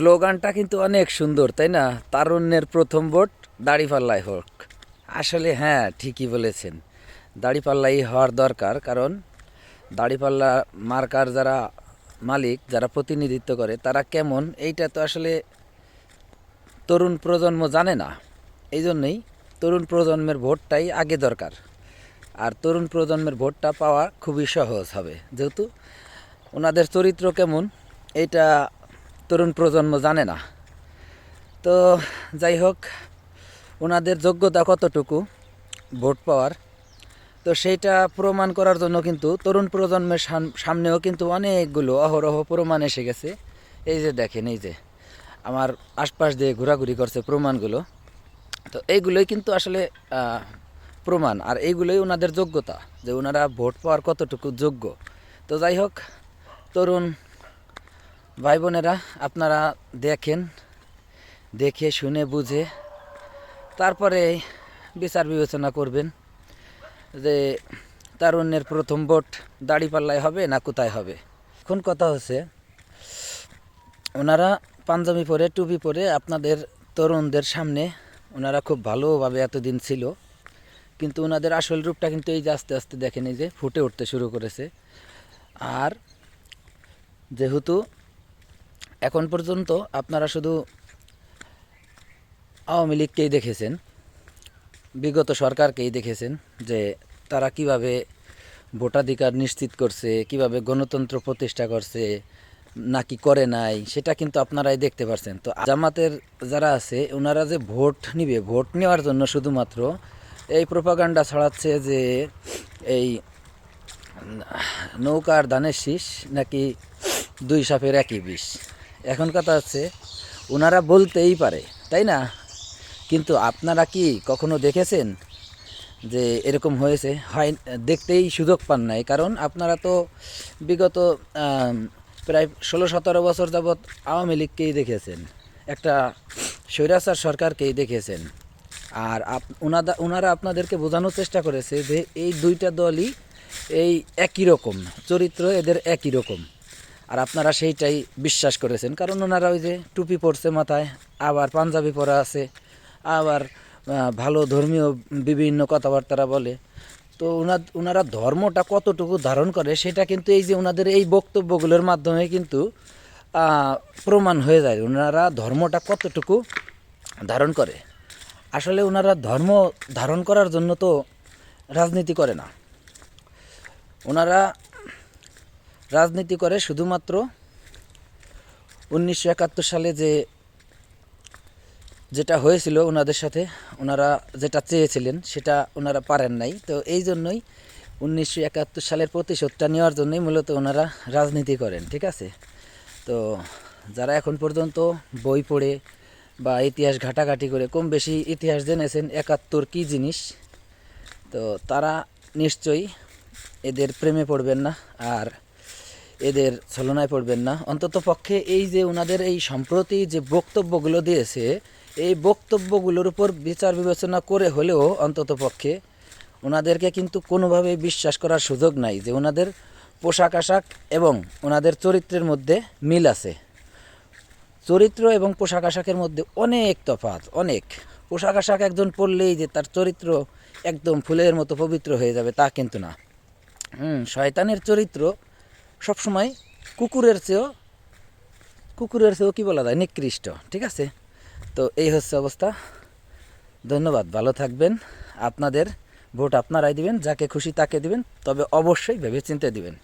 স্লোগানটা কিন্তু অনেক সুন্দর, তাই না? তারুণ্যের প্রথম ভোট দাড়িপাল্লাই হোক। আসলে হ্যাঁ ঠিকই বলেছেন। দাড়িপাল্লাই হওয়ার দরকার, কারণ দাড়িপাল্লা মার্কার যারা মালিক, যারা প্রতিনিধিত্ব করে, তারা কেমন? এইটা তো আসলে তরুণ প্রজন্ম জানে না। এই জন্যই তরুণ প্রজন্মের ভোটটাই আগে দরকার। আর তরুণ প্রজন্মের ভোটটা পাওয়া খুবই সহজ হবে। যেহেতু ওনাদের চরিত্র কেমন, এইটা তরুণ প্রজন্ম জানে না। তো যাই হোক, ওনাদের যোগ্যতা কতটুকু? ভোট পাওয়ার। তো সেইটা প্রমাণ করার জন্য কিন্তু তরুণ প্রজন্মের সাম- সামনেও কিন্তু অনেকগুলো অহরহ প্রমাণ এসে গেছে। এই যে দেখেন, এই যে আমার আশপাশ দিয়ে ঘোরাঘুরি করছে প্রমাণগুলো। তো এইগুলোই কিন্তু আসলে প্রমাণ। আর এইগুলোই ওনাদের যোগ্যতা, যে ওনারা ভোট পাওয়ার কতটুকু যোগ্য। তো যাই হোক, তরুণ ভাই বোনেরা, আপনারা দেখেন, দেখে শুনে বুঝে তারপরে বিচার বিবেচনা করবেন যে তারুণ্যের প্রথম ভোট দাড়িপাল্লায় হবে না কোথায় হবে। এখন কথা হচ্ছে, ওনারা পাঞ্জাবি পরে, টুপি পরে আপনাদের তরুণদের সামনে ওনারা খুব ভালোভাবে এতদিন ছিল, কিন্তু ওনাদের আসল রূপটা কিন্তু এই যে আস্তে আস্তে দেখেন এই যে ফুটে উঠতে শুরু করেছে। আর যেহেতু এখন পর্যন্ত আপনারা শুধু আওয়ামী লীগকেই দেখেছেন, বিগত সরকারকেই দেখেছেন যে তারা কীভাবে ভোটাধিকার নিশ্চিত করছে, কীভাবে গণতন্ত্র প্রতিষ্ঠা করছে, নাকি করে নাই, সেটা কিন্তু আপনারাই দেখতে পারছেন। তো জামাতের যারা আছে, ওনারা যে ভোট নিবে, ভোট নেওয়ার জন্য শুধুমাত্র এই প্রপাগান্ডা ছড়াচ্ছে যে এই নৌকার ধানের শীষ নাকি দুই সাপের একই বিষ। এখন কথা হচ্ছে ওনারা বলতেই পারে, তাই না? কিন্তু আপনারা কি কখনো দেখেছেন যে এরকম হয়েছে? হয়, দেখতেই সুযোগ পান নাই, কারণ আপনারা তো বিগত প্রায় ষোলো সতেরো বছর যাবৎ আওয়ামী লীগকেই দেখেছেন, একটা স্বৈরাচার সরকারকেই দেখেছেন। আর আপ ওনাদা ওনারা আপনাদেরকে বোঝানোর চেষ্টা করেছে যে এই দুইটা দলই এই একই রকম, চরিত্র এদের একই রকম। আর আপনারা সেইটাই বিশ্বাস করেছেন। কারণ ওনারা ওই যে টুপি পরছে মাথায়, আবার পাঞ্জাবি পরা আছে, আবার ভালো ধর্মীয় বিভিন্ন কথাবার্তারা বলে। তো ওনার ওনারা ধর্মটা কতটুকু ধারণ করে সেটা কিন্তু এই যে ওনাদের এই বক্তব্যগুলোর মাধ্যমে কিন্তু প্রমাণ হয়ে যায়। ওনারা ধর্মটা কতটুকু ধারণ করে। আসলে ওনারা ধর্ম ধারণ করার জন্য তো রাজনীতি করে না। ওনারা রাজনীতি করে শুধুমাত্র উনিশশো একাত্তর সালে যে, যেটা হয়েছিল ওনাদের সাথে, ওনারা যেটা চেয়েছিলেন সেটা ওনারা পারেন নাই। তো এই জন্যই উনিশশো একাত্তর সালের প্রতিশোধটা নেওয়ার জন্যই মূলত ওনারা রাজনীতি করেন, ঠিক আছে? তো যারা এখন পর্যন্ত বই পড়ে বা ইতিহাস ঘাটাঘাটি করে কম বেশি ইতিহাস জেনেছেন, একাত্তর কী জিনিস? তো তারা নিশ্চয়ই এদের প্রেমে পড়বেন না। আর এদের ছলনায় পড়বেন না। অন্তত পক্ষে এই যে ওনাদের এই সম্প্রতি যে বক্তব্যগুলো দিয়েছে, এই বক্তব্যগুলোর উপর বিচার বিবেচনা করে হলেও অন্তত পক্ষে ওনাদেরকে কিন্তু কোনোভাবেই বিশ্বাস করার সুযোগ নাই যে ওনাদের পোশাক আশাক এবং ওনাদের চরিত্রের মধ্যে মিল আছে। চরিত্র এবং পোশাক আশাকের মধ্যে অনেক তফাৎ, অনেক। পোশাক আশাক একজন পরলেই যে তার চরিত্র একদম ফুলের মতো পবিত্র হয়ে যাবে তা কিন্তু না। হুম, শয়তানের চরিত্র সবসময় কুকুরের চেয়েও কুকুরের চেয়েও কী বলা যায়, নিকৃষ্ট, ঠিক আছে? তো এই হচ্ছে অবস্থা। ধন্যবাদ, ভালো থাকবেন। আপনাদের ভোট আপনারাই দিবেন, যাকে খুশি তাকে দিবেন, তবে অবশ্যই ভেবে চিন্তে দিবেন।